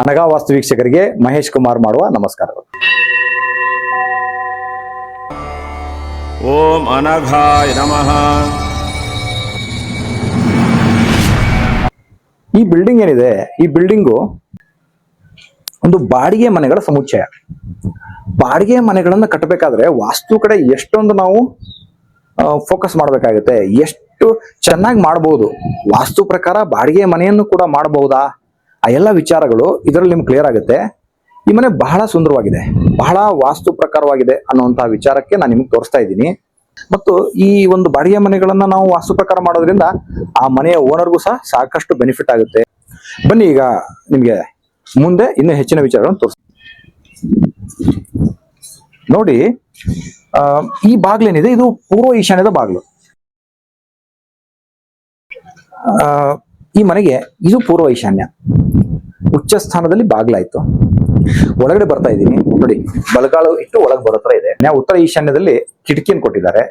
ಅನಗಾ ವಾಸ್ತು ವೀಕ್ಷಕರಿಗೆ ಮಹೇಶ್ ಕುಮಾರ್ ಮಾಡುವ ನಮಸ್ಕಾರಗಳು. ಓಂ ಅನಘಾಯ ನಮಃ. ಈ ಬಿಲ್ಡಿಂಗ್ ಏನಿದೆ? ಈ ಬಿಲ್ಡಿಂಗು ಒಂದು ಬಾಡಿಗೆ ಮನೆಗಳ ಸಮುಚ್ಚಯ. ಬಾಡಿಗೆ ಮನೆಗಳನ್ನು ಕಟ್ಟಬೇಕಾದ್ರೆ ವಾಸ್ತು ಕಡೆ ಎಷ್ಟೊಂದು ನಾವು ಫೋಕಸ್ ಮಾಡಬೇಕಾಗುತ್ತೆ. ಎಷ್ಟು ಚೆನ್ನಾಗಿ ಮಾಡಬಹುದು ವಾಸ್ತು ಪ್ರಕಾರ ಬಾಡಿಗೆ ಮನೆಯನ್ನು ಕೂಡ ಮಾಡಬಹುದಾ ಆ ಎಲ್ಲ ವಿಚಾರಗಳು ಇದರಲ್ಲಿ ನಿಮ್ಗೆ ಕ್ಲಿಯರ್ ಆಗುತ್ತೆ. ಈ ಮನೆ ಬಹಳ ಸುಂದರವಾಗಿದೆ. ಬಹಳ ವಾಸ್ತು ಪ್ರಕಾರವಾಗಿದೆ ಅನ್ನುವಂತಹ ವಿಚಾರಕ್ಕೆ ನಾನು ನಿಮ್ಗೆ ತೋರಿಸ್ತಾ ಇದ್ದೀನಿ. ಮತ್ತು ಈ ಒಂದು ಬಾಡಿಗೆ ಮನೆಗಳನ್ನ ನಾವು ವಾಸ್ತು ಪ್ರಕಾರ ಮಾಡೋದ್ರಿಂದ ಆ ಮನೆಯ ಓನರ್ಗೂ ಸಹ ಸಾಕಷ್ಟು ಬೆನಿಫಿಟ್ ಆಗುತ್ತೆ. ಬನ್ನಿ ಈಗ ನಿಮಗೆ ಮುಂದೆ ಇನ್ನೂ ಹೆಚ್ಚಿನ ವಿಚಾರಗಳನ್ನು ತೋರಿಸ್ತೀನಿ. ನೋಡಿ ಆ, ಈ ಬಾಗ್ಲೇನಿದೆ? ಇದು ಪೂರ್ವ ಈಶಾನ್ಯದ ಬಾಗ್ಲು. ಈ ಮನೆಗೆ ಇದು ಪೂರ್ವ ಈಶಾನ್ಯ. ಉಚ್ಚ ಸ್ಥಾನದಲ್ಲಿ ಬಾಗ್ಲಾಯ್ತು. ಒಳಗಡೆ ಬರ್ತಾ ಇದ್ದೀನಿ. ನೋಡಿ ಬಲಗಾಳು ಇಟ್ಟು ಒಳಗೆ ಬರೋ ತರ ಇದೆ. ನಾವು ಉತ್ತರ ಈಶಾನ್ಯದಲ್ಲಿ ಕಿಟಕಿಯನ್ನು ಕೊಟ್ಟಿದ್ದಾರೆ.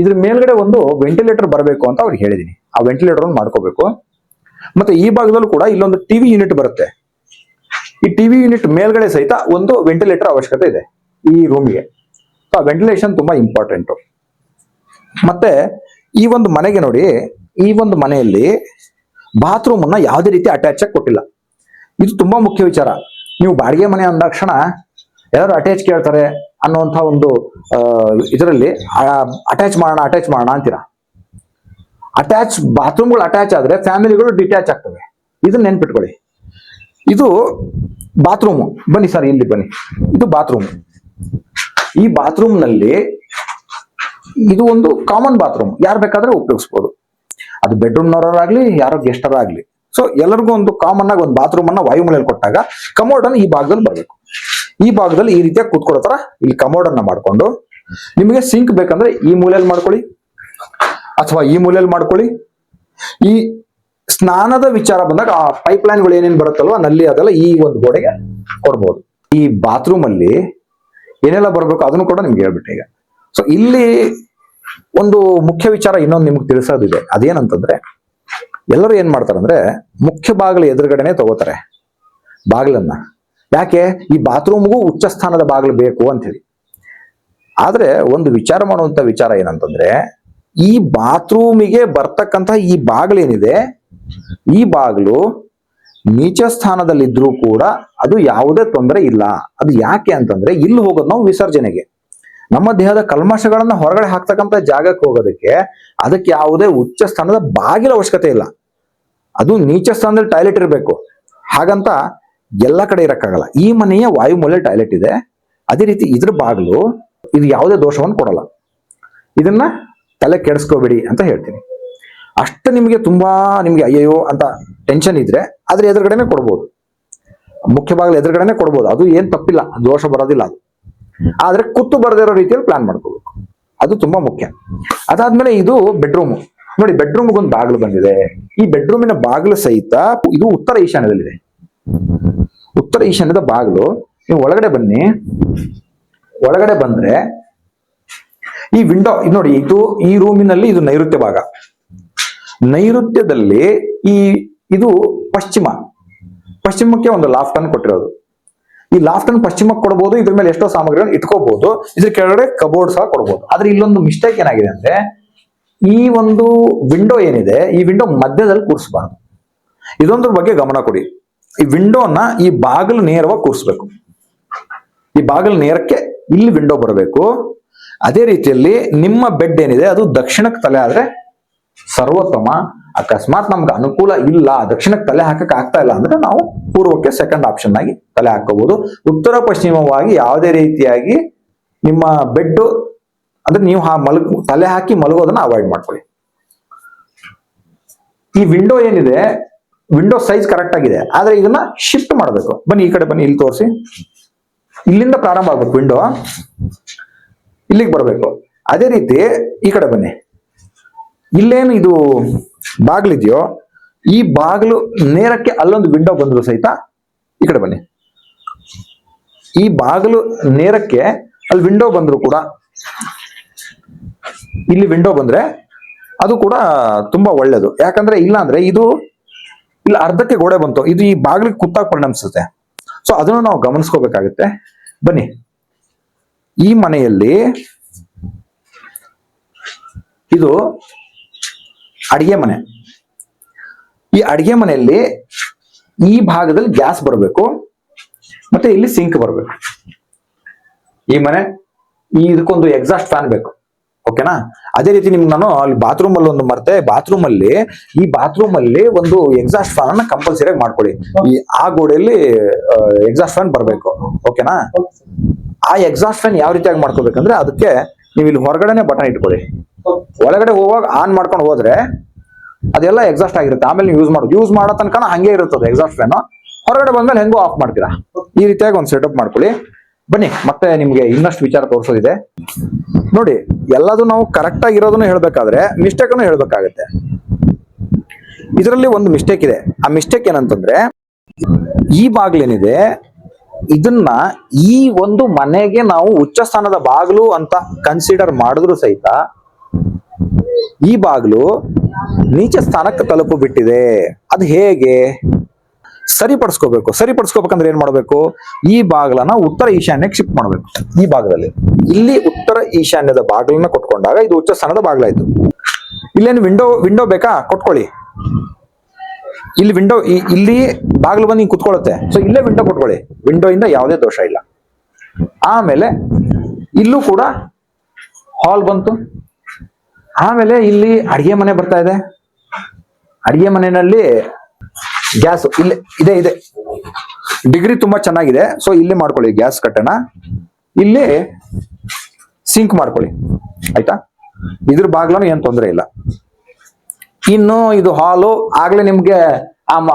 ಇದ್ರ ಮೇಲ್ಗಡೆ ಒಂದು ವೆಂಟಿಲೇಟರ್ ಬರಬೇಕು ಅಂತ ಅವ್ರಿಗೆ ಹೇಳಿದೀನಿ ಆ ವೆಂಟಿಲೇಟರ್ ಮಾಡ್ಕೋಬೇಕು. ಮತ್ತೆ ಈ ಭಾಗದಲ್ಲೂ ಕೂಡ ಇಲ್ಲೊಂದು ಟಿವಿ ಯೂನಿಟ್ ಬರುತ್ತೆ. ಈ ಟಿವಿ ಯೂನಿಟ್ ಮೇಲ್ಗಡೆ ಸಹಿತ ಒಂದು ವೆಂಟಿಲೇಟರ್ ಅವಶ್ಯಕತೆ ಇದೆ ಈ ರೂಮ್ಗೆ ಸೊ ಆ ವೆಂಟಿಲೇಷನ್ ತುಂಬಾ ಇಂಪಾರ್ಟೆಂಟು ಮತ್ತೆ ಈ ಒಂದು ಮನೆಗೆ ನೋಡಿ, ಈ ಒಂದು ಮನೆಯಲ್ಲಿ ಬಾತ್ರೂಮ್ ಅನ್ನ ಯಾವುದೇ ರೀತಿ ಅಟ್ಯಾಚ್ ಆಗಿ ಕೊಟ್ಟಿಲ್ಲ. ಇದು ತುಂಬಾ ಮುಖ್ಯ ವಿಚಾರ. ನೀವು ಬಾಡಿಗೆ ಮನೆ ಅಂದಾಕ್ಷಣ ಯಾರು ಅಟ್ಯಾಚ್ ಕೇಳ್ತಾರೆ ಅನ್ನುವಂಥ ಒಂದು ಇದರಲ್ಲಿ ಅಟ್ಯಾಚ್ ಮಾಡೋಣ ಅಟ್ಯಾಚ್ ಮಾಡೋಣ ಅಂತೀರಾ? ಅಟ್ಯಾಚ್ ಬಾತ್ರೂಮ್ಗಳು ಅಟ್ಯಾಚ್ ಆದ್ರೆ ಫ್ಯಾಮಿಲಿಗಳು ಡಿಟ್ಯಾಚ್ ಆಗ್ತವೆ. ಇದನ್ನ ನೆನ್ಪಿಟ್ಕೊಳ್ಳಿ. ಇದು ಬಾತ್ರೂಮ್ ಬನ್ನಿ ಸರ್, ಇಲ್ಲಿ ಬನ್ನಿ. ಇದು ಬಾತ್ರೂಮ್ ಈ ಬಾತ್ರೂಮ್ನಲ್ಲಿ ಇದು ಒಂದು ಕಾಮನ್ ಬಾತ್ರೂಮ್ ಯಾರು ಬೇಕಾದ್ರೆ ಉಪಯೋಗಿಸ್ಬೋದು. ಅದು ಬೆಡ್ರೂಮ್ನವರಾಗ್ಲಿ ಯಾರೋ ಗೆಸ್ಟರ್ ಆಗ್ಲಿ. ಸೊ ಎಲ್ಲರಿಗೂ ಒಂದು ಕಾಮನ್ ಆಗಿ ಒಂದು ಬಾತ್ರೂಮ್ ಅನ್ನ ವಾಯುಮಳೆಯಲ್ಲಿ ಕೊಟ್ಟಾಗ ಕಮೋಡ್ ಅನ್ನು ಈ ಭಾಗದಲ್ಲಿ ಬರಬೇಕು ಈ ಭಾಗದಲ್ಲಿ ಈ ರೀತಿಯಾಗಿ ಕೂತ್ಕೊಳ್ಳೋ ತರ ಇಲ್ಲಿ ಕಮೋಡ್ ಅನ್ನ ಮಾಡ್ಕೊಂಡು ನಿಮಗೆ ಸಿಂಕ್ ಬೇಕಂದ್ರೆ ಈ ಮೂಲೆಯಲ್ಲಿ ಮಾಡ್ಕೊಳ್ಳಿ ಅಥವಾ ಈ ಮೂಲೆಯಲ್ಲಿ ಮಾಡ್ಕೊಳ್ಳಿ. ಈ ಸ್ನಾನದ ವಿಚಾರ ಬಂದಾಗ ಆ ಪೈಪ್ ಲೈನ್ಗಳು ಏನೇನು ಬರುತ್ತಲ್ವ ನಲ್ಲಿ ಅದೆಲ್ಲ ಈ ಒಂದು ಗೋಡೆಗೆ ಕೊಡ್ಬೋದು. ಈ ಬಾತ್ರೂಮ್ ಅಲ್ಲಿ ಏನೆಲ್ಲ ಬರಬೇಕು ಅದನ್ನು ಕೂಡ ನಿಮ್ಗೆ ಹೇಳ್ಬಿಟ್ಟೆ ಈಗ. ಸೊ ಇಲ್ಲಿ ಒಂದು ಮುಖ್ಯ ವಿಚಾರ ಇನ್ನೊಂದು ನಿಮ್ಗೆ ತಿಳಿಸೋದಿದೆ. ಅದೇನಂತಂದ್ರೆ, ಎಲ್ಲರೂ ಏನ್ ಮಾಡ್ತಾರಂದ್ರೆ, ಮುಖ್ಯ ಬಾಗಿಲು ಎದುರುಗಡೆನೆ ತಗೋತಾರೆ. ಬಾಗಿಲನ್ನ. ಯಾಕೆ? ಈ ಬಾತ್ರೂಮ್ಗೂ ಉಚ್ಚ ಸ್ಥಾನದ ಬಾಗಿಲು ಬೇಕು ಅಂತ ಹೇಳಿ ಆದ್ರೆ ಒಂದು ವಿಚಾರ ಮಾಡುವಂತ ವಿಚಾರ ಏನಂತಂದ್ರೆ, ಈ ಬಾತ್ರೂಮಿಗೆ ಬರ್ತಕ್ಕಂತ ಈ ಬಾಗಿಲೇನಿದೆ, ಈ ಬಾಗಿಲು ನೀಚ ಸ್ಥಾನದಲ್ಲಿದ್ರೂ ಕೂಡ ಅದು ಯಾವುದೇ ತೊಂದರೆ ಇಲ್ಲ. ಅದು ಯಾಕೆ ಅಂತಂದ್ರೆ, ಇಲ್ಲಿ ಹೋಗೋದು ನಾವು ವಿಸರ್ಜನೆಗೆ. ನಮ್ಮ ದೇಹದ ಕಲ್ಮಶಗಳನ್ನ ಹೊರಗಡೆ ಹಾಕ್ತಕ್ಕಂಥ ಜಾಗಕ್ಕೆ ಹೋಗೋದಕ್ಕೆ ಅದಕ್ಕೆ ಯಾವುದೇ ಉಚ್ಚ ಸ್ಥಾನದ ಬಾಗಿಲ ಅವಶ್ಯಕತೆ ಇಲ್ಲ. ಅದು ನೀಚ ಸ್ಥಾನದಲ್ಲಿ ಟಾಯ್ಲೆಟ್ ಇರಬೇಕು. ಹಾಗಂತ ಎಲ್ಲ ಕಡೆ ಇರಕ್ಕಾಗಲ್ಲ. ಈ ಮನೆಯ ವಾಯುಮೂಲೆ ಟಾಯ್ಲೆಟ್ ಇದೆ. ಅದೇ ರೀತಿ ಇದ್ರ ಬಾಗಿಲು ಇದು ಯಾವುದೇ ದೋಷವನ್ನು ಕೊಡಲ್ಲ. ಇದನ್ನ ತಲೆ ಕೆಡಿಸ್ಕೋಬೇಡಿ ಅಂತ ಹೇಳ್ತೀನಿ. ಅಷ್ಟು ನಿಮಗೆ ತುಂಬಾ ನಿಮಗೆ ಅಯ್ಯೋ ಅಂತ ಟೆನ್ಷನ್ ಇದ್ರೆ ಅದ್ರ ಎದುರುಗಡೆನೆ ಕೊಡ್ಬೋದು. ಮುಖ್ಯ ಬಾಗಿಲು ಎದುರುಗಡೆನೆ ಕೊಡ್ಬೋದು. ಅದು ಏನು ತಪ್ಪಿಲ್ಲ. ದೋಷ ಬರೋದಿಲ್ಲ ಅದು. ಆದ್ರೆ ಕುತ್ತು ಬರದಿರೋ ರೀತಿಯಲ್ಲಿ ಪ್ಲಾನ್ ಮಾಡ್ಕೋಬೇಕು. ಅದು ತುಂಬಾ ಮುಖ್ಯ. ಅದಾದ್ಮೇಲೆ ಇದು ಬೆಡ್ರೂಮ್ ನೋಡಿ ಬೆಡ್ರೂಮ್ ಒಂದು ಬಾಗಿಲು ಬಂದಿದೆ. ಈ ಬೆಡ್ರೂಮಿನ ಬಾಗಿಲು ಸಹಿತ ಇದು ಉತ್ತರ ಈಶಾನ್ಯದಲ್ಲಿದೆ. ಉತ್ತರ ಈಶಾನ್ಯದ ಬಾಗಿಲು, ನೀವು ಒಳಗಡೆ ಬನ್ನಿ. ಒಳಗಡೆ ಬಂದ್ರೆ ಈ ವಿಂಡೋ ಇದು ನೋಡಿ, ಇದು ಈ ರೂಮಿನಲ್ಲಿ ಇದು ನೈಋತ್ಯ ಭಾಗ. ನೈಋತ್ಯದಲ್ಲಿ ಈ, ಇದು ಪಶ್ಚಿಮ. ಪಶ್ಚಿಮಕ್ಕೆ ಒಂದು ಲಾಫ್ಟ್ ಅನ್ನು ಕೊಟ್ಟಿರೋದು. ಈ ಲಾಫ್ಟ್ ಅನ್ನು ಪಶ್ಚಿಮಕ್ಕೆ ಕೊಡಬಹುದು ಇದ್ರ ಮೇಲೆ ಎಷ್ಟೋ ಸಾಮಗ್ರಿಗಳನ್ನು ಇಟ್ಕೋಬಹುದು ಇದ್ರ ಕೆಳಗಡೆ ಕಬೋರ್ಡ್ ಸಹ ಕೊಡಬಹುದು ಆದ್ರೆ ಇಲ್ಲೊಂದು ಮಿಸ್ಟೇಕ್ ಏನಾಗಿದೆ ಅಂದ್ರೆ, ಈ ಒಂದು ವಿಂಡೋ ಏನಿದೆ, ಈ ವಿಂಡೋ ಮಧ್ಯದಲ್ಲಿ ಕೂರಿಸಬಾರ್ದು. ಇದೊಂದ್ರ ಬಗ್ಗೆ ಗಮನ ಕೊಡಿ. ಈ ವಿಂಡೋನ ಈ ಬಾಗಿಲು ನೇರವಾಗಿ ಕೂರಿಸ್ಬೇಕು. ಈ ಬಾಗಿಲು ನೇರಕ್ಕೆ ಇಲ್ಲಿ ವಿಂಡೋ ಬರಬೇಕು. ಅದೇ ರೀತಿಯಲ್ಲಿ ನಿಮ್ಮ ಬೆಡ್ ಏನಿದೆ, ಅದು ದಕ್ಷಿಣಕ್ಕೆ ತಲೆ ಆದ್ರೆ ಸರ್ವೋತ್ತಮ. ಅಕಸ್ಮಾತ್ ನಮ್ಗೆ ಅನುಕೂಲ ಇಲ್ಲ, ದಕ್ಷಿಣಕ್ಕೆ ತಲೆ ಹಾಕಕ್ಕೆ ಆಗ್ತಾ ಇಲ್ಲ ಅಂದ್ರೆ ನಾವು ಪೂರ್ವಕ್ಕೆ ಸೆಕೆಂಡ್ ಆಪ್ಷನ್ ಆಗಿ ತಲೆ ಹಾಕಬಹುದು ಉತ್ತರ ಪಶ್ಚಿಮವಾಗಿ ಯಾವುದೇ ರೀತಿಯಾಗಿ ನಿಮ್ಮ ಬೆಡ್ ಅಂದ್ರೆ ನೀವು ಮಲಗ್, ತಲೆ ಹಾಕಿ ಮಲಗೋದನ್ನ ಅವಾಯ್ಡ್ ಮಾಡ್ಕೊಳ್ಳಿ. ಈ ವಿಂಡೋ ಏನಿದೆ ವಿಂಡೋ ಸೈಜ್ ಕರೆಕ್ಟ್ ಆಗಿದೆ. ಆದ್ರೆ ಇದನ್ನ ಶಿಫ್ಟ್ ಮಾಡಬೇಕು. ಬನ್ನಿ, ಈ ಕಡೆ ಬನ್ನಿ, ಇಲ್ಲಿ ತೋರಿಸಿ. ಇಲ್ಲಿಂದ ಪ್ರಾರಂಭ ಆಗ್ಬೇಕು ವಿಂಡೋ ಇಲ್ಲಿಗೆ ಬರಬೇಕು. ಅದೇ ರೀತಿ ಈ ಕಡೆ ಬನ್ನಿ. ಇಲ್ಲೇನು ಇದು ಬಾಗಿಲಿದೆಯೋ, ಈ ಬಾಗಿಲು ನೇರಕ್ಕೆ ಅಲ್ಲೊಂದು ವಿಂಡೋ ಬಂದ್ರು ಸಹಿತ ಈ ಕಡೆ ಬನ್ನಿ. ಈ ಬಾಗಿಲು ನೇರಕ್ಕೆ ಅಲ್ಲಿ ವಿಂಡೋ ಬಂದ್ರು ಕೂಡ, ಇಲ್ಲಿ ವಿಂಡೋ ಬಂದ್ರೆ ಅದು ಕೂಡ ತುಂಬಾ ಒಳ್ಳೇದು. ಯಾಕಂದ್ರೆ ಇಲ್ಲ ಅಂದ್ರೆ ಇದು ಇಲ್ಲಿ ಅರ್ಧಕ್ಕೆ ಗೋಡೆ ಬಂತು. ಇದು ಈ ಬಾಗಿಲಿಗೆ ಕುತ್ತಾಗಿ ಪರಿಣಮಿಸುತ್ತೆ. ಸೊ ಅದನ್ನು ನಾವು ಗಮನಿಸ್ಕೋಬೇಕಾಗುತ್ತೆ. ಬನ್ನಿ. ಈ ಮನೆಯಲ್ಲಿ ಇದು ಅಡಿಗೆ ಮನೆ. ಈ ಅಡಿಗೆ ಮನೆಯಲ್ಲಿ ಈ ಭಾಗದಲ್ಲಿ ಗ್ಯಾಸ್ ಬರಬೇಕು, ಮತ್ತೆ ಇಲ್ಲಿ ಸಿಂಕ್ ಬರಬೇಕು. ಈ ಮನೆ, ಈ ಇದಕ್ಕೊಂದು ಎಕ್ಸಾಸ್ಟ್ ಫ್ಯಾನ್ ಬೇಕು. ಓಕೆನಾ ಅದೇ ರೀತಿ ನಿಮ್ಗೆ ನಾನು ಅಲ್ಲಿ ಬಾತ್ರೂಮ್ ಅಲ್ಲಿ ಒಂದು ಮರ್ತೆ ಬಾತ್ರೂಮ್ ಅಲ್ಲಿ, ಈ ಬಾತ್ರೂಮ್ ಅಲ್ಲಿ ಒಂದು ಎಕ್ಸಾಸ್ಟ್ ಫ್ಯಾನ್ ಅನ್ನ ಕಂಪಲ್ಸರಿ ಮಾಡ್ಕೊಳ್ಳಿ ಈ ಆ ಗೋಡೆಯಲ್ಲಿ ಎಕ್ಸಾಸ್ಟ್ ಫ್ಯಾನ್ ಬರಬೇಕು. ಓಕೆನಾ ಆ ಎಕ್ಸಾಸ್ಟ್ ಫ್ಯಾನ್ ಯಾವ ರೀತಿಯಾಗಿ ಮಾಡ್ಕೋಬೇಕಂದ್ರೆ ಅದಕ್ಕೆ ನೀವು ಇಲ್ಲಿ ಹೊರಗಡೆನೆ ಬಟನ್ ಇಟ್ಕೊಳ್ಳಿ ಒಳಗಡೆ ಹೋಗುವಾಗ ಆನ್ ಮಾಡ್ಕೊಂಡು ಹೋದ್ರೆ ಅದೆಲ್ಲ ಎಕ್ಸಾಸ್ಟ್ ಆಗಿರುತ್ತೆ. ಆಮೇಲೆ ನೀವು ಯೂಸ್ ಮಾಡೋದು. ಯೂಸ್ ಮಾಡೋ ತನಕ ಹಂಗೆ ಇರುತ್ತದೆ ಎಕ್ಸಾಸ್ಟ್ ಫ್ಯಾನ್ ಹೊರಗಡೆ ಬಂದ್ಮೇಲೆ ಹೆಂಗೋ ಆಫ್ ಮಾಡ್ತೀರಾ? ಈ ರೀತಿಯಾಗಿ ಒಂದು ಸೆಟಪ್ ಮಾಡ್ಕೊಳ್ಳಿ. ಬನ್ನಿ, ಮತ್ತೆ ನಿಮ್ಗೆ ಇನ್ನಷ್ಟು ವಿಚಾರ ತೋರಿಸೋದಿದೆ. ನೋಡಿ, ಎಲ್ಲದೂ ನಾವು ಕರೆಕ್ಟ್ ಆಗಿರೋದನ್ನು ಹೇಳ್ಬೇಕಾದ್ರೆ ಮಿಸ್ಟೇಕ್ ಅನ್ನು ಹೇಳ್ಬೇಕಾಗತ್ತೆ. ಇದರಲ್ಲಿ ಒಂದು ಮಿಸ್ಟೇಕ್ ಇದೆ. ಆ ಮಿಸ್ಟೇಕ್ ಏನಂತಂದ್ರೆ, ಈ ಬಾಗ್ಲೇನಿದೆ, ಇದನ್ನ ಈ ಒಂದು ಮನೆಗೆ ನಾವು ಉಚ್ಚ ಸ್ಥಾನದ ಬಾಗಿಲು ಅಂತ ಕನ್ಸಿಡರ್ ಮಾಡಿದ್ರು ಸಹಿತ ಈ ಬಾಗಿಲು ನೀಚ ಸ್ಥಾನಕ್ಕೆ ತಲುಪು ಬಿಟ್ಟಿದೆ. ಅದು ಹೇಗೆ? ಸರಿಪಡಿಸ್ಕೋಬೇಕು. ಸರಿಪಡಿಸ್ಕೋಬೇಕಂದ್ರೆ ಏನ್ ಮಾಡಬೇಕು? ಈ ಬಾಗಿಲನ್ನ ಉತ್ತರ ಈಶಾನ್ಯಕ್ಕೆ ಶಿಫ್ಟ್ ಮಾಡಬೇಕು. ಈ ಭಾಗದಲ್ಲಿ ಇಲ್ಲಿ ಉತ್ತರ ಈಶಾನ್ಯದ ಬಾಗಿಲನ್ನ ಕೊಟ್ಕೊಂಡಾಗ ಇದು ಉಚ್ಚ ಸ್ಥಾನದ ಬಾಗಿಲಾಯ್ತು. ಇಲ್ಲೇನು ವಿಂಡೋ ವಿಂಡೋ ಬೇಕಾ? ಕೊಟ್ಕೊಳ್ಳಿ. ಇಲ್ಲಿ ವಿಂಡೋ ಇಲ್ಲಿ ಬಾಗಿಲು ಬಂದು ಕುತ್ಕೊಳ್ಳುತ್ತೆ. ಸೊ ಇಲ್ಲೇ ವಿಂಡೋ ಕೊಟ್ಕೊಳ್ಳಿ. ವಿಂಡೋ ಇಂದ ಯಾವುದೇ ದೋಷ ಇಲ್ಲ. ಆಮೇಲೆ ಇಲ್ಲೂ ಕೂಡ ಹಾಲ್ ಬಂತು. ಆಮೇಲೆ ಇಲ್ಲಿ ಅಡಿಗೆ ಮನೆ ಬರ್ತಾ ಇದೆ. ಅಡಿಗೆ ಮನೆಯಲ್ಲಿ ಗ್ಯಾಸ್ ಇಲ್ಲಿ, ಇದೆ ಇದೆ. ಡಿಗ್ರಿ ತುಂಬಾ ಚೆನ್ನಾಗಿದೆ. ಸೊ ಇಲ್ಲಿ ಮಾಡ್ಕೊಳ್ಳಿ ಗ್ಯಾಸ್ ಕಟ್ಟೆನ ಇಲ್ಲಿ ಸಿಂಕ್ ಮಾಡ್ಕೊಳ್ಳಿ. ಆಯ್ತಾ? ಇದ್ರ ಬಾಗ್ಲೂ ಏನ್ ತೊಂದರೆ ಇಲ್ಲ. ಇನ್ನು ಇದು ಹಾಲು ಆಗ್ಲೇ ನಿಮ್ಗೆ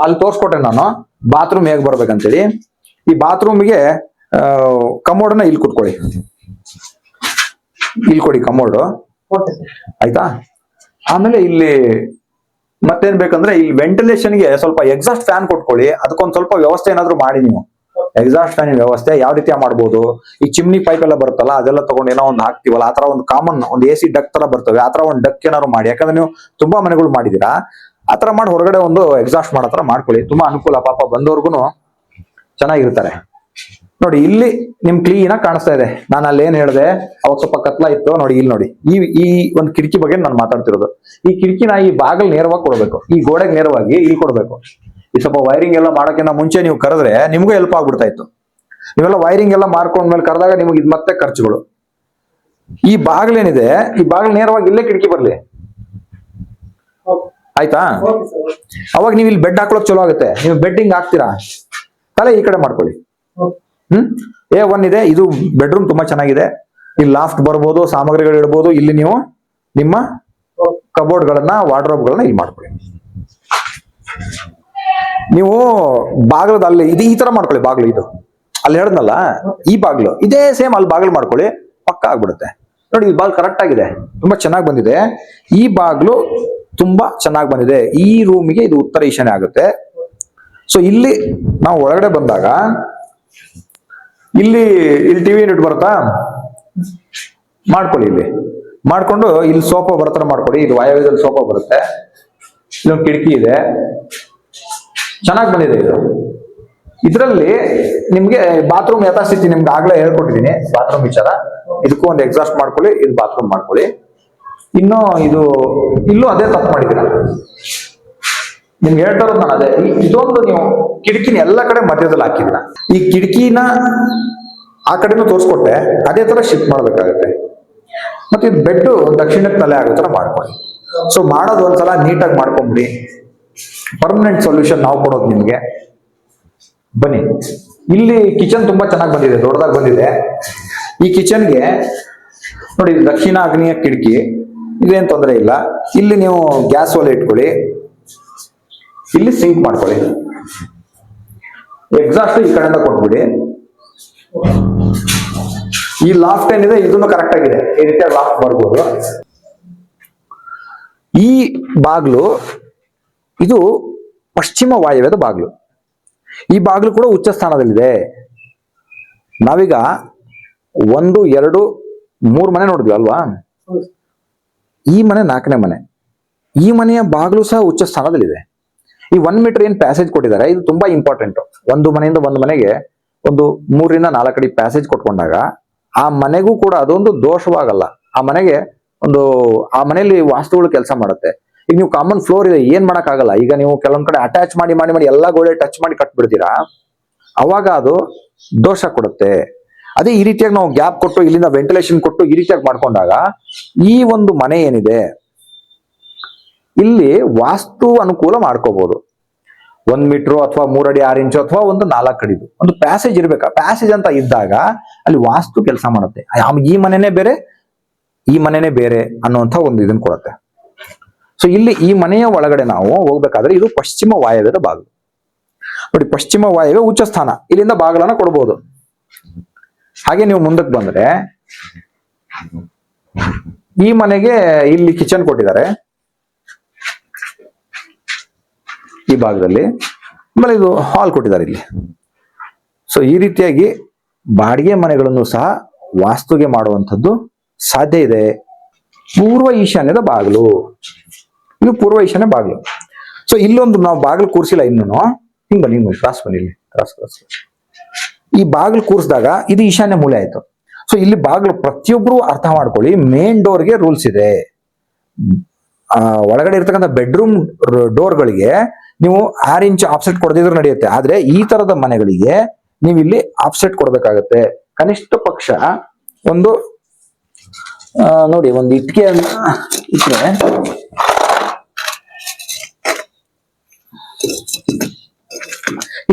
ಅಲ್ಲಿ ತೋರ್ಸ್ಕೊಟ್ಟೆ ನಾನು. ಬಾತ್ರೂಮ್ ಹೇಗ್ ಬರ್ಬೇಕಂತೇಳಿ. ಈ ಬಾತ್ರೂಮ್ಗೆ ಕಮೋಡನ್ನ ಇಲ್ಲಿ ಕುತ್ಕೊಳ್ಳಿ. ಇಲ್ಲಿ ಕೊಡಿ ಕಮೋಡು. ಆಯ್ತಾ? ಆಮೇಲೆ ಇಲ್ಲಿ ಮತ್ತೇನ್ ಬೇಕಂದ್ರೆ ಈ ವೆಂಟಿಲೇಷನ್ಗೆ ಸ್ವಲ್ಪ ಎಕ್ಸಾಸ್ಟ್ ಫ್ಯಾನ್ ಕೊಟ್ಕೊಳ್ಳಿ. ಅದಕ್ಕೊಂದ್ ಸ್ವಲ್ಪ ವ್ಯವಸ್ಥೆ ಏನಾದ್ರು ಮಾಡಿ ನೀವು. ಎಕ್ಸಾಸ್ಟ್ ಫ್ಯಾನ್ ವ್ಯವಸ್ಥೆ ಯಾವ ರೀತಿಯ ಮಾಡ್ಬೋದು? ಈ ಚಿಮ್ನಿ ಪೈಪ್ ಎಲ್ಲ ಬರುತ್ತಲ್ಲ, ಅದೆಲ್ಲ ತಗೊಂಡು ಏನೋ ಒಂದು ಹಾಕ್ತಿವಲ್ಲ ಆತರ ಒಂದು ಕಾಮನ್ ಒಂದು ಎ ಸಿ ಡಕ್ ತರ ಬರ್ತವೆ. ಆತರ ಒಂದು ಡಕ್ ಏನಾದ್ರು ಮಾಡಿ. ಯಾಕಂದ್ರೆ ನೀವು ತುಂಬಾ ಮನೆಗಳು ಮಾಡಿದೀರಾ ಆತರ ಮಾಡಿ ಹೊರಗಡೆ ಒಂದು ಎಕ್ಸಾಸ್ಟ್ ಮಾಡೋ ತರ ಮಾಡ್ಕೊಳ್ಳಿ. ತುಂಬಾ ಅನುಕೂಲ. ಪಾಪ ಬಂದವ್ರಿಗೂ ಚೆನ್ನಾಗಿರ್ತಾರೆ. ನೋಡಿ ಇಲ್ಲಿ ನಿಮ್ ಕ್ಲೀನ್ ಆಗಿ ಕಾಣಿಸ್ತಾ ಇದೆ. ನಾನು ಅಲ್ಲಿ ಏನ್ ಹೇಳಿದೆ? ಅವಾಗ ಸ್ವಲ್ಪ ಕತ್ಲ ಇತ್ತು ನೋಡಿ ಇಲ್ಲಿ ನೋಡಿ. ಈ ಈ ಒಂದು ಕಿಟಕಿ ಬಗ್ಗೆ ನಾನು ಮಾತಾಡ್ತಿರೋದು. ಈ ಕಿಟಕಿನ ಈ ಬಾಗಿಲು ನೇರವಾಗಿ ಕೊಡ್ಬೇಕು. ಈ ಗೋಡೆಗೆ ನೇರವಾಗಿ ಇಲ್ಲಿ ಕೊಡ್ಬೇಕು. ಈ ಸ್ವಲ್ಪ ವೈರಿಂಗ್ ಎಲ್ಲ ಮಾಡೋಕ್ಕಿಂತ ಮುಂಚೆ ನೀವು ಕರೆದ್ರೆ ನಿಮಗೂ ಹೆಲ್ಪ್ ಆಗ್ಬಿಡ್ತಾ ಇತ್ತು ನೀವೆಲ್ಲ ವೈರಿಂಗ್ ಎಲ್ಲ ಮಾಡ್ಕೊಂಡ್ಮೇಲೆ ಕರೆದಾಗ ನಿಮಗೆ ಇದು ಮತ್ತೆ ಖರ್ಚುಗಳು. ಈ ಬಾಗಿಲೇನಿದೆ ಈ ಬಾಗಿಲು ನೇರವಾಗಿ ಇಲ್ಲೇ ಕಿಟಕಿ ಬರ್ಲಿ. ಆಯ್ತಾ? ಅವಾಗ ನೀವು ಇಲ್ಲಿ ಬೆಡ್ ಹಾಕೊಳಕ್ ಚಲೋ ಆಗುತ್ತೆ. ನೀವು ಬೆಡ್ಡಿಂಗ್ ಹಾಕ್ತೀರಾ? ತಲೆ ಈ ಕಡೆ ಮಾಡ್ಕೊಳ್ಳಿ. ಹ್ಮ್? ಎ ಒನ್ ಇದೆ, ಇದು ಬೆಡ್ರೂಮ್ ತುಂಬಾ ಚೆನ್ನಾಗಿದೆ. ಇಲ್ಲಿ ಲಾಫ್ಟ್ ಬರ್ಬೋದು, ಸಾಮಗ್ರಿಗಳು ಇಡಬಹುದು ಇಲ್ಲಿ ನೀವು ನಿಮ್ಮ ಕಬೋರ್ಡ್ ಗಳನ್ನ ವಾರ್ಡ್ರೋಬ್ ಗಳನ್ನ ಇಲ್ಲಿ ಮಾಡ್ಕೊಳ್ಳಿ. ನೀವು ಬಾಗಿಲದ ಅಲ್ಲಿ, ಇದು ಈ ತರ ಮಾಡ್ಕೊಳ್ಳಿ, ಬಾಗಿಲು ಇದು. ಅಲ್ಲಿ ಹೇಳಿದ್ನಲ್ಲ, ಈ ಬಾಗಿಲು. ಇದೇ ಸೇಮ್ ಅಲ್ಲಿ ಬಾಗಿಲು ಮಾಡ್ಕೊಳ್ಳಿ, ಪಕ್ಕ ಆಗ್ಬಿಡುತ್ತೆ. ನೋಡಿ, ಈ ಬಾಗಿಲು ಕರೆಕ್ಟ್ ಆಗಿದೆ. ತುಂಬಾ ಚೆನ್ನಾಗಿ ಬಂದಿದೆ. ಈ ಬಾಗಿಲು ತುಂಬಾ ಚೆನ್ನಾಗಿ ಬಂದಿದೆ. ಈ ರೂಮಿಗೆ ಇದು ಉತ್ತರ ಈಶಾನ್ಯ ಆಗುತ್ತೆ. ಸೊ ಇಲ್ಲಿ ನಾವು ಒಳಗಡೆ ಬಂದಾಗ ಇಲ್ಲಿ ಇಲ್ಲಿ ಟಿವಿ ಯೂನಿಟ್ ಬರುತ್ತಾ? ಮಾಡ್ಕೊಳ್ಳಿ ಇಲ್ಲಿ. ಮಾಡ್ಕೊಂಡು ಇಲ್ಲಿ ಸೋಫಾ ಬರತರ ಮಾಡ್ಕೊಡಿ ಇದು ವಾಯವ್ಯದಲ್ಲಿ ಸೋಫಾ ಬರುತ್ತೆ. ಇಲ್ಲೊಂದು ಕಿಟಕಿ ಇದೆ. ಚೆನ್ನಾಗಿ ಬಂದಿದೆ ಇದು. ಇದರಲ್ಲಿ ನಿಮ್ಗೆ ಬಾತ್ರೂಮ್ ಯಥಾಸ್ಥಿತಿ ನಿಮ್ಗೆ ಆಗ್ಲೇ ಹೇಳ್ಕೊಟ್ಟಿದ್ದೀನಿ. ಬಾತ್ರೂಮ್ ವಿಚಾರ. ಇದಕ್ಕೂ ಒಂದು ಎಕ್ಸಾಸ್ಟ್ ಮಾಡ್ಕೊಳ್ಳಿ, ಇದು ಬಾತ್ರೂಮ್ ಮಾಡ್ಕೊಳ್ಳಿ. ಇನ್ನು ಇದು, ಇಲ್ಲೂ ಅದೇ ತಪ್ಪು ಮಾಡಿದ್ದೀರಾ? ನಿಮ್ಗೆ ಹೇಳ್ತಾ ಇರೋದು ನಾನು ಅದೇ. ಇದೊಂದು ನೀವು ಕಿಟಕಿನ ಎಲ್ಲ ಕಡೆ ಮಧ್ಯದಲ್ಲಿ ಹಾಕಿಲ್ಲ ಈ ಕಿಟಕಿನ ಆ ಕಡೆನೂ ತೋರಿಸ್ಕೊಟ್ಟೆ, ಅದೇ ತರ ಶಿಫ್ಟ್ ಮಾಡಬೇಕಾಗುತ್ತೆ. ಮತ್ತೆ ಇದು ಬೆಡ್ ದಕ್ಷಿಣಕ್ಕೆ ತಲೆ ಆಗೋ ತರ ಮಾಡ್ಕೊಳ್ಳಿ. ಸೊ ಮಾಡೋದು ಒಂದ್ಸಲ ನೀಟಾಗಿ ಮಾಡ್ಕೊಂಬಿಡಿ. ಪರ್ಮನೆಂಟ್ ಸೊಲ್ಯೂಷನ್ ನಾವು ಕೊಡೋದು ನಿಮ್ಗೆ. ಬನ್ನಿ. ಇಲ್ಲಿ ಕಿಚನ್ ತುಂಬಾ ಚೆನ್ನಾಗಿ ಬಂದಿದೆ, ದೊಡ್ಡದಾಗಿ ಬಂದಿದೆ. ಈ ಕಿಚನ್ಗೆ ನೋಡಿ ದಕ್ಷಿಣ ಅಗ್ನಿಯ ಕಿಟಕಿ. ಇದೇನು ತೊಂದರೆ ಇಲ್ಲ. ಇಲ್ಲಿ ನೀವು ಗ್ಯಾಸ್ ಒಲೆ ಇಟ್ಕೊಳ್ಳಿ. ಇಲ್ಲಿ ಸಿಂಕ್ ಮಾಡ್ಕೊಳ್ಳಿ. ಎಕ್ಸಾಸ್ಟ್ ಈ ಕಡೆಯಿಂದ ಕೊಟ್ಬಿಡಿ. ಈ ಲಾಫ್ಟ್ ಏನಿದೆ ಇದನ್ನು ಕರೆಕ್ಟ್ ಆಗಿದೆ. ಈ ರೀತಿಯ ಲಾಫ್ಟ್ ಬರ್ಬೋದು. ಈ ಬಾಗ್ಲು, ಇದು ಪಶ್ಚಿಮ ವಾಯವ್ಯದ ಬಾಗ್ಲು. ಈ ಬಾಗ್ಲು ಕೂಡ ಉಚ್ಚ ಸ್ಥಾನದಲ್ಲಿದೆ. ನಾವೀಗ ಒಂದು, ಎರಡು, ಮೂರು ಮನೆ ನೋಡಿದ್ವಿ ಅಲ್ವಾ? ಈ ಮನೆ ನಾಲ್ಕನೇ ಮನೆ. ಈ ಮನೆಯ ಬಾಗ್ಲು ಸಹ ಉಚ್ಚ ಸ್ಥಾನದಲ್ಲಿದೆ. ಈ ಒನ್ ಮೀಟರ್ ಏನ್ ಪ್ಯಾಸೇಜ್ ಕೊಟ್ಟಿದ್ದಾರೆ, ಇದು ತುಂಬಾ ಇಂಪಾರ್ಟೆಂಟ್ ಒಂದು ಮನೆಯಿಂದ ಒಂದು ಮನೆಗೆ ಒಂದು ಮೂರರಿಂದ ನಾಲ್ಕು ಅಡಿ ಪ್ಯಾಸೇಜ್ ಕೊಟ್ಕೊಂಡಾಗ, ಆ ಮನೆಗೂ ಕೂಡ ಅದೊಂದು ದೋಷವಾಗಲ್ಲ. ಆ ಮನೆಗೆ ಒಂದು, ಆ ಮನೆಯಲ್ಲಿ ವಾಸ್ತುಗಳು ಕೆಲಸ ಮಾಡುತ್ತೆ. ಈಗ ನೀವು ಕಾಮನ್ ಫ್ಲೋರ್ ಇದೆ, ಏನ್ ಮಾಡಕ್ ಆಗಲ್ಲ ಈಗ ನೀವು ಕೆಲವೊಂದ್ ಕಡೆ ಅಟ್ಯಾಚ್ ಮಾಡಿ ಮಾಡಿ ಮಾಡಿ ಎಲ್ಲಾ ಗೋಡೆ ಟಚ್ ಮಾಡಿ ಕಟ್ಬಿಡ್ತೀರಾ? ಅವಾಗ ಅದು ದೋಷ ಕೊಡುತ್ತೆ. ಅದೇ ಈ ರೀತಿಯಾಗಿ ನಾವು ಗ್ಯಾಪ್ ಕೊಟ್ಟು, ಇಲ್ಲಿಂದ ವೆಂಟಿಲೇಷನ್ ಕೊಟ್ಟು ಈ ರೀತಿಯಾಗಿ ಮಾಡ್ಕೊಂಡಾಗ ಈ ಒಂದು ಮನೆ ಏನಿದೆ ಇಲ್ಲಿ ವಾಸ್ತು ಅನುಕೂಲ ಮಾಡ್ಕೋಬಹುದು ಒಂದ್ ಮೀಟರ್ ಅಥವಾ ಮೂರಡಿ ಆರು ಇಂಚು ಅಥವಾ ಒಂದು ನಾಲ್ಕು ಅಡಿದು. ಒಂದು ಪ್ಯಾಸೇಜ್ ಇರ್ಬೇಕಾ? ಪ್ಯಾಸೇಜ್ ಅಂತ ಇದ್ದಾಗ ಅಲ್ಲಿ ವಾಸ್ತು ಕೆಲಸ ಮಾಡುತ್ತೆ. ಈ ಮನೆನೇ ಬೇರೆ, ಈ ಮನೆನೇ ಬೇರೆ ಅನ್ನುವಂಥ ಒಂದು ಇದನ್ನ ಕೊಡುತ್ತೆ. ಸೊ ಇಲ್ಲಿ ಈ ಮನೆಯ ಒಳಗಡೆ ನಾವು ಹೋಗ್ಬೇಕಾದ್ರೆ ಇದು ಪಶ್ಚಿಮ ವಾಯವ್ಯದ ಬಾಗಿಲು ನೋಡಿ, ಪಶ್ಚಿಮ ವಾಯವ್ಯ ಉಚ್ಚ ಸ್ಥಾನ. ಇಲ್ಲಿಂದ ಬಾಗಿಲನ್ನ ಕೊಡಬಹುದು ಹಾಗೆ ನೀವು ಮುಂದಕ್ಕೆ ಬಂದ್ರೆ ಈ ಮನೆಗೆ ಇಲ್ಲಿ ಕಿಚನ್ ಕೊಟ್ಟಿದ್ದಾರೆ. ಈ ಭಾಗದಲ್ಲಿ. ಆಮೇಲೆ ಇದು ಹಾಲ್ ಕೊಟ್ಟಿದ್ದಾರೆ ಇಲ್ಲಿ. ಸೊ ಈ ರೀತಿಯಾಗಿ ಬಾಡಿಗೆ ಮನೆಗಳನ್ನು ಸಹ ವಾಸ್ತುಗೆ ಮಾಡುವಂಥದ್ದು ಸಾಧ್ಯ ಇದೆ. ಪೂರ್ವ ಈಶಾನ್ಯದ ಬಾಗಿಲು. ಇದು ಪೂರ್ವ ಈಶಾನ್ಯ ಬಾಗಿಲು. ಸೊ ಇಲ್ಲೊಂದು ನಾವು ಬಾಗಿಲು ಕೂರಿಸಿಲ್ಲ ಇನ್ನೂ ಹಿಂಗ್ ಬನ್ನಿ, ಹಿಂಗ್ ಕ್ರಾಸ್ ಬನ್ನಿ ಇಲ್ಲಿ. ಕ್ರಾಸ್ ಕ್ರಾಸ್ ಈ ಬಾಗಿಲು ಕೂರಿಸಿದಾಗ ಇದು ಈಶಾನ್ಯ ಮೂಲೆ ಆಯ್ತು. ಸೊ ಇಲ್ಲಿ ಬಾಗಿಲು ಪ್ರತಿಯೊಬ್ಬರು ಅರ್ಥ ಮಾಡ್ಕೊಳ್ಳಿ. ಮೇನ್ ಡೋರ್ಗೆ ರೂಲ್ಸ್ ಇದೆ. ಒಳಗಡೆ ಇರ್ತಕ್ಕಂಥ ಬೆಡ್ರೂಮ್ ಡೋರ್ಗಳಿಗೆ ನೀವು ಆರ್ ಇಂಚ್ ಆಫ್ಸೆಟ್ ಕೊಡದಿದ್ರು ನಡೆಯುತ್ತೆ. ಆದ್ರೆ ಈ ತರದ ಮನೆಗಳಿಗೆ ನೀವು ಇಲ್ಲಿ ಆಫ್ಸೆಟ್ ಕೊಡ್ಬೇಕಾಗತ್ತೆ. ಕನಿಷ್ಠ ಪಕ್ಷ ಒಂದು ನೋಡಿ, ಒಂದು ಇಟ್ಟಿಗೆ ಇಟ್ರೆ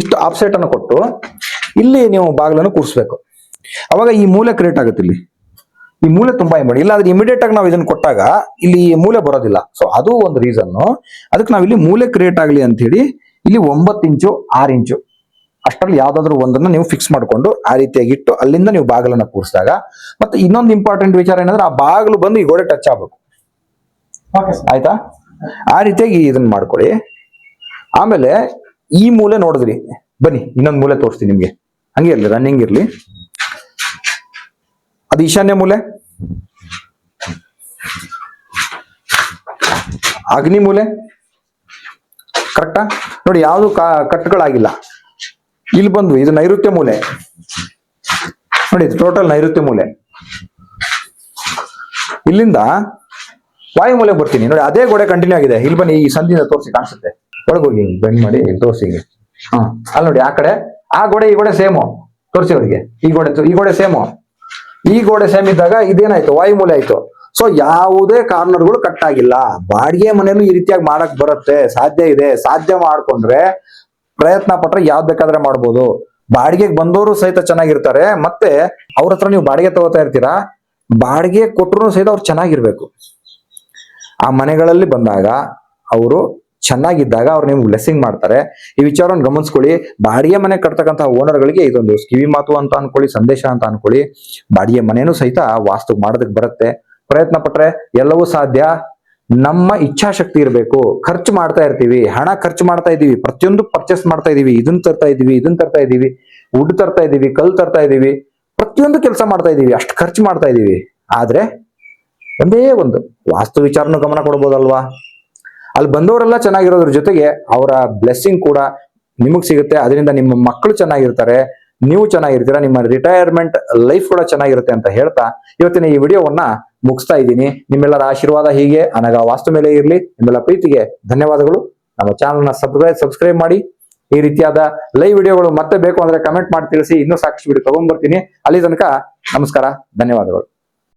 ಇಷ್ಟು ಆಫ್ಸೆಟ್ ಅನ್ನು ಕೊಟ್ಟು ಇಲ್ಲಿ ನೀವು ಬಾಗಿಲನ್ನು ಕೂರಿಸ್ಬೇಕು. ಅವಾಗ ಈ ಮೂಲೆ ಕ್ರಿಯೇಟ್ ಆಗುತ್ತೆ ಇಲ್ಲಿ. ಈ ಮೂಲೆ ತುಂಬಾ ಇಂಪಾರ್ಟೆಂಟ್ ಇಲ್ಲ ಅದ್ರ ಇಮಿಡಿಯೇಟ್ ಆಗಿ ನಾವು ಇದನ್ನ ಕೊಟ್ಟಾಗ ಇಲ್ಲಿ ಮೂಲೆ ಬರೋದಿಲ್ಲ. ಸೊ ಅದು ಒಂದು ರೀಸನ್ ಅದಕ್ಕೆ ನಾವು ಇಲ್ಲಿ ಮೂಲೆ ಕ್ರಿಯೇಟ್ ಆಗಲಿ ಅಂತ ಹೇಳಿ ಇಲ್ಲಿ ಒಂಬತ್ತು ಇಂಚು ಆರು ಇಂಚು. ಅಷ್ಟರಲ್ಲಿ ಯಾವ್ದಾದ್ರು ಒಂದನ್ನ ನೀವು ಫಿಕ್ಸ್ ಮಾಡ್ಕೊಂಡು ಆ ರೀತಿಯಾಗಿ ಇಟ್ಟು ಅಲ್ಲಿಂದ ನೀವು ಬಾಗಿಲನ್ನ ಕೂರಿಸಿದಾಗ ಮತ್ತೆ ಇನ್ನೊಂದು ಇಂಪಾರ್ಟೆಂಟ್ ವಿಚಾರ ಏನಂದ್ರೆ ಆ ಬಾಗಿಲು ಬಂದು ಈ ಗೋಡೆ ಟಚ್ ಆಗ್ಬೇಕು. ಆಯ್ತಾ? ಆ ರೀತಿಯಾಗಿ ಇದನ್ನ ಮಾಡ್ಕೊಳ್ಳಿ. ಆಮೇಲೆ ಈ ಮೂಲೆ ನೋಡಿದ್ರಿ. ಬನ್ನಿ ಇನ್ನೊಂದು ಮೂಲೆ ತೋರಿಸ್ತೀನಿ ನಿಮ್ಗೆ. ಹಂಗೆ ಇರ್ಲಿ ರನ್ನಿಂಗ್ ಇರ್ಲಿ. ಅದು ಈಶಾನ್ಯ ಮೂಲೆ. ಅಗ್ನಿ ಮೂಲೆ? ಕರೆಕ್ಟಾ ನೋಡಿ, ಯಾವುದು ಕಟ್ಗಳಾಗಿಲ್ಲ ಇಲ್ಲಿ ಬಂದ್ವಿ, ಇದು ನೈಋತ್ಯ ಮೂಲೆ. ನೋಡಿ ಟೋಟಲ್ ನೈಋತ್ಯ ಮೂಲೆ. ಇಲ್ಲಿಂದ ವಾಯು ಮೂಲೆ ಬರ್ತೀನಿ. ನೋಡಿ, ಅದೇ ಗೋಡೆ ಕಂಟಿನ್ಯೂ ಆಗಿದೆ. ಇಲ್ಲಿ ಬನ್ನಿ, ಈ ಸಂಧಿಯಿಂದ ತೋರಿಸಿ, ಕಾಣಿಸುತ್ತೆ. ಒಳಗೋಗಿ ಬೆಂಡ್ ಮಾಡಿ ತೋರಿಸಿ ಹಾ, ಅಲ್ಲಿ ನೋಡಿ, ಆ ಕಡೆ, ಆ ಗೋಡೆ, ಈ ಗೋಡೆ ಸೇಮು ತೋರಿಸಿ ಅವರಿಗೆ. ಈ ಗೋಡೆ ಈ ಗೋಡೆ ಸೇಮು ಈ ಗೋಡೆ ಸೇಮ್ ಇದ್ದಾಗ ಇದೇನಾಯ್ತು? ವಾಯುಮೂಲೆ ಆಯ್ತು. ಸೊ ಯಾವುದೇ ಕಾರ್ನರ್ಗಳು ಕಟ್ ಆಗಿಲ್ಲ. ಬಾಡಿಗೆ ಮನೆಯಲ್ಲೂ ಈ ರೀತಿಯಾಗಿ ಮಾಡಕ್ ಬರುತ್ತೆ. ಸಾಧ್ಯ ಇದೆ. ಸಾಧ್ಯ ಮಾಡ್ಕೊಂಡ್ರೆ ಪ್ರಯತ್ನ ಪಟ್ರೆ ಯಾವ್ದು ಬೇಕಾದ್ರೆ ಮಾಡ್ಬೋದು. ಬಾಡಿಗೆಗೆ ಬಂದವರು ಸಹಿತ ಚೆನ್ನಾಗಿರ್ತಾರೆ. ಮತ್ತೆ ಅವ್ರ ಹತ್ರ ನೀವು ಬಾಡಿಗೆ ತಗೋತಾ ಇರ್ತೀರಾ? ಬಾಡಿಗೆ ಕೊಟ್ಟರು ಸಹಿತ ಅವ್ರು ಚೆನ್ನಾಗಿರ್ಬೇಕು. ಆ ಮನೆಗಳಲ್ಲಿ ಬಂದಾಗ ಅವರು ಚೆನ್ನಾಗಿದ್ದಾಗ ಅವ್ರು ನಿಮ್ಗೆ ಬ್ಲೆಸ್ಸಿಂಗ್ ಮಾಡ್ತಾರೆ. ಈ ವಿಚಾರವನ್ನು ಗಮನಿಸ್ಕೊಳ್ಳಿ. ಬಾಡಿಗೆ ಮನೆ ಕಟ್ತಕ್ಕಂಥ ಓನರ್ಗಳಿಗೆ ಇದೊಂದು ಕಿವಿ ಮಾತು ಅಂತ ಅನ್ಕೊಳ್ಳಿ, ಸಂದೇಶ ಅಂತ ಅನ್ಕೊಳ್ಳಿ. ಬಾಡಿಗೆ ಮನೆಯೂ ಸಹಿತ ವಾಸ್ತು ಮಾಡೋದಕ್ಕೆ ಬರುತ್ತೆ. ಪ್ರಯತ್ನ ಪಟ್ರೆ ಎಲ್ಲವೂ ಸಾಧ್ಯ. ನಮ್ಮ ಇಚ್ಛಾಶಕ್ತಿ ಇರಬೇಕು. ಖರ್ಚು ಮಾಡ್ತಾ ಇರ್ತೀವಿ. ಹಣ ಖರ್ಚು ಮಾಡ್ತಾ ಇದೀವಿ ಪ್ರತಿಯೊಂದು ಪರ್ಚೇಸ್ ಮಾಡ್ತಾ ಇದೀವಿ ಇದನ್ನ ತರ್ತಾ ಇದೀವಿ ಇದನ್ನ ತರ್ತಾ ಇದೀವಿ ವುಡ್ ತರ್ತಾ ಇದೀವಿ ಕಲ್ ತರ್ತಾ ಇದೀವಿ ಪ್ರತಿಯೊಂದು ಕೆಲಸ ಮಾಡ್ತಾ ಇದೀವಿ ಅಷ್ಟು ಖರ್ಚು ಮಾಡ್ತಾ ಇದೀವಿ ಆದ್ರೆ ಒಂದೇ ಒಂದು ವಾಸ್ತು ವಿಚಾರನೂ ಗಮನ ಕೊಡ್ಬೋದಲ್ವಾ? ಅಲ್ಲಿ ಬಂದವರೆಲ್ಲ ಚೆನ್ನಾಗಿರೋದ್ರ ಜೊತೆಗೆ ಅವರ ಬ್ಲೆಸ್ಸಿಂಗ್ ಕೂಡ ನಿಮಗ್ ಸಿಗುತ್ತೆ. ಅದರಿಂದ ನಿಮ್ಮ ಮಕ್ಕಳು ಚೆನ್ನಾಗಿರ್ತಾರೆ. ನೀವು ಚೆನ್ನಾಗಿರ್ತೀರಾ. ನಿಮ್ಮ ರಿಟೈರ್ಮೆಂಟ್ ಲೈಫ್ ಕೂಡ ಚೆನ್ನಾಗಿರುತ್ತೆ ಅಂತ ಹೇಳ್ತಾ ಇವತ್ತಿನ ಈ ವಿಡಿಯೋವನ್ನ ಮುಗಿಸ್ತಾ ಇದ್ದೀನಿ. ನಿಮ್ಮೆಲ್ಲರ ಆಶೀರ್ವಾದ ಹೀಗೆ. ಅನಗ ವಾಸ್ತು ಮೇಲೆ ಇರಲಿ. ನಿಮ್ಮೆಲ್ಲ ಪ್ರೀತಿಗೆ ಧನ್ಯವಾದಗಳು. ನಮ್ಮ ಚಾನಲ್ನ ಸಬ್ಸ್ಕ್ರೈಬ್ ಸಬ್ಸ್ಕ್ರೈಬ್ ಮಾಡಿ. ಈ ರೀತಿಯಾದ ಲೈವ್ ವಿಡಿಯೋಗಳು ಮತ್ತೆ ಬೇಕು ಅಂದ್ರೆ ಕಮೆಂಟ್ ಮಾಡಿ ತಿಳಿಸಿ. ಇನ್ನೂ ಸಾಕಷ್ಟು ವಿಡಿಯೋ ತಗೊಂಡ್ಬರ್ತೀನಿ. ಅಲ್ಲಿ ತನಕ ನಮಸ್ಕಾರ. ಧನ್ಯವಾದಗಳು.